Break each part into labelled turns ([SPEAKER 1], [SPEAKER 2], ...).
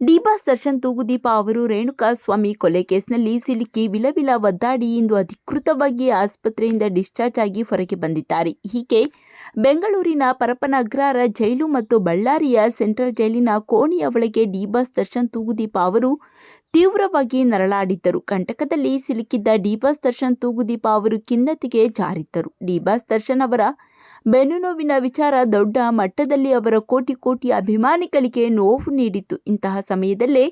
[SPEAKER 1] D Boss Darshan Thoogudeepa ಅವರು ರೇಣುಕಾ ಸ್ವಾಮಿ ಕೊಲೆ ಕೇಸ್ನಲ್ಲಿ ಸಿಲುಕಿ ವಿಲವಿಲ ಒದ್ದಾಡಿ ಇಂದು ಅಧಿಕೃತವಾಗಿ ಆಸ್ಪತ್ರೆಯಿಂದ ಡಿಸ್ಚಾರ್ಜ್ ಆಗಿ ಹೊರಗೆ ಬಂದಿದ್ದಾರೆ. ಹೀಗೆ ಬೆಂಗಳೂರಿನ ಪರಪನಗ್ರಾರ ಜೈಲು ಮತ್ತು ಬಳ್ಳಾರಿಯ ಸೆಂಟ್ರಲ್ ಜೈಲಿನ ಕೋಣೆಯ ಒಳಗೆ ಡಿಬಾಸ್ ದರ್ಶನ್ ತೂಗುದೀಪ ಅವರು ತೀವ್ರವಾಗಿ ನರಳಾಡಿದ್ದರು. ಕಂಟಕದಲ್ಲಿ ಸಿಲುಕಿದ್ದ ಡಿಬಾಸ್ ದರ್ಶನ್ ತೂಗುದೀಪ ಅವರು ಖಿನ್ನತೆಗೆ ಜಾರಿದ್ದರು. ಡಿಬಾಸ್ ದರ್ಶನ್ ಅವರ ಬೆನ್ನು ನೋವಿನ ವಿಚಾರ ದೊಡ್ಡ ಮಟ್ಟದಲ್ಲಿ ಅವರ ಕೋಟಿ ಕೋಟಿ ಅಭಿಮಾನಿಗಳಿಗೆ ನೋವು ನೀಡಿತು ಇಂತಹ ಸಮಯದಲ್ಲೇ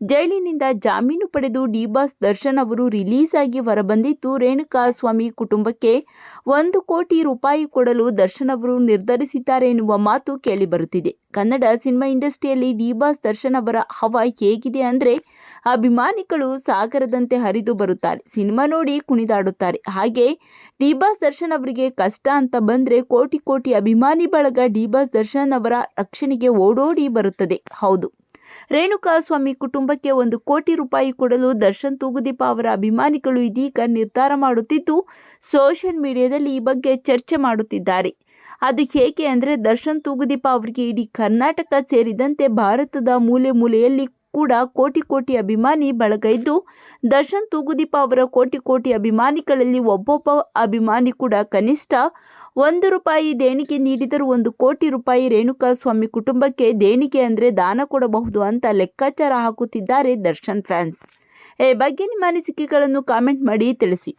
[SPEAKER 1] ಜೈಲಿನಿಂದ ಜಾಮೀನು ಪಡೆದು ಡಿಬಾಸ್ ದರ್ಶನ್ ಅವರು ರಿಲೀಸ್ ಆಗಿ ಹೊರಬಂದಿದ್ದು ರೇಣುಕಾ ಸ್ವಾಮಿ ಕುಟುಂಬಕ್ಕೆ ಒಂದು ಕೋಟಿ ರೂಪಾಯಿ ಕೊಡಲು ದರ್ಶನ್ ಅವರು ನಿರ್ಧರಿಸಿದ್ದಾರೆ ಎನ್ನುವ ಮಾತು ಕೇಳಿಬರುತ್ತಿದೆ. ಕನ್ನಡ ಸಿನಿಮಾ ಇಂಡಸ್ಟ್ರಿಯಲ್ಲಿ ಡಿಬಾಸ್ ದರ್ಶನ್ ಅವರ ಹವ ಹೇಗಿದೆ ಅಂದರೆ, ಅಭಿಮಾನಿಗಳು ಸಾಗರದಂತೆ ಹರಿದು ಬರುತ್ತಾರೆ, ಸಿನಿಮಾ ನೋಡಿ ಕುಣಿದಾಡುತ್ತಾರೆ. ಹಾಗೆ ಡಿಬಾಸ್ ದರ್ಶನ್ ಅವರಿಗೆ ಕಷ್ಟ ಅಂತ ಬಂದರೆ ಕೋಟಿ ಕೋಟಿ ಅಭಿಮಾನಿ ಬಳಗ ಡಿಬಾಸ್ ದರ್ಶನ್ ಅವರ ರಕ್ಷಣೆಗೆ ಓಡೋಡಿ ಬರುತ್ತದೆ. ಹೌದು. ರೇಣುಕಾ ಸ್ವಾಮಿ ಕುಟುಂಬಕ್ಕೆ ಒಂದು ಕೋಟಿ ರೂಪಾಯಿ ಕೊಡಲು ದರ್ಶನ್ ತೂಗುದೀಪ ಅವರ ಅಭಿಮಾನಿಗಳು ಇದೀಗ ನಿರ್ಧಾರ ಮಾಡುತ್ತಿದ್ದು, ಸೋಷಿಯಲ್ ಮೀಡಿಯಾದಲ್ಲಿ ಈ ಬಗ್ಗೆ ಚರ್ಚೆ ಮಾಡುತ್ತಿದ್ದಾರೆ. ಅದು ಹೇಗೆ ಅಂದರೆ ದರ್ಶನ್ ತೂಗುದೀಪ ಅವರಿಗೆ ಇಡೀ ಕರ್ನಾಟಕ ಸೇರಿದಂತೆ ಭಾರತದ ಮೂಲೆ ಮೂಲೆಯಲ್ಲಿ ಕೂಡ ಕೋಟಿ ಕೋಟಿ ಅಭಿಮಾನಿ ಬಳಗ ಇದ್ದು ದರ್ಶನ್ ತೂಗುದೀಪ ಅವರ ಕೋಟಿ ಕೋಟಿ ಅಭಿಮಾನಿಗಳಲ್ಲಿ ಒಬ್ಬೊಬ್ಬ ಅಭಿಮಾನಿ ಕೂಡ ಕನಿಷ್ಠ ಒಂದು ರೂಪಾಯಿ ದೇಣಿಗೆ ನೀಡಿದರೂ ಒಂದು ಕೋಟಿ ರೂಪಾಯಿ ರೇಣುಕಾ ಸ್ವಾಮಿ ಕುಟುಂಬಕ್ಕೆ ದೇಣಿಗೆ ಅಂದರೆ ದಾನ ಕೊಡಬಹುದು ಅಂತ ಲೆಕ್ಕಾಚಾರ ಹಾಕುತ್ತಿದ್ದಾರೆ ದರ್ಶನ್ ಫ್ಯಾನ್ಸ್. ಈ ಬಗ್ಗೆ ನಿಮ್ಮ ಅನಿಸಿಕೆಗಳನ್ನು ಕಾಮೆಂಟ್ ಮಾಡಿ ತಿಳಿಸಿ.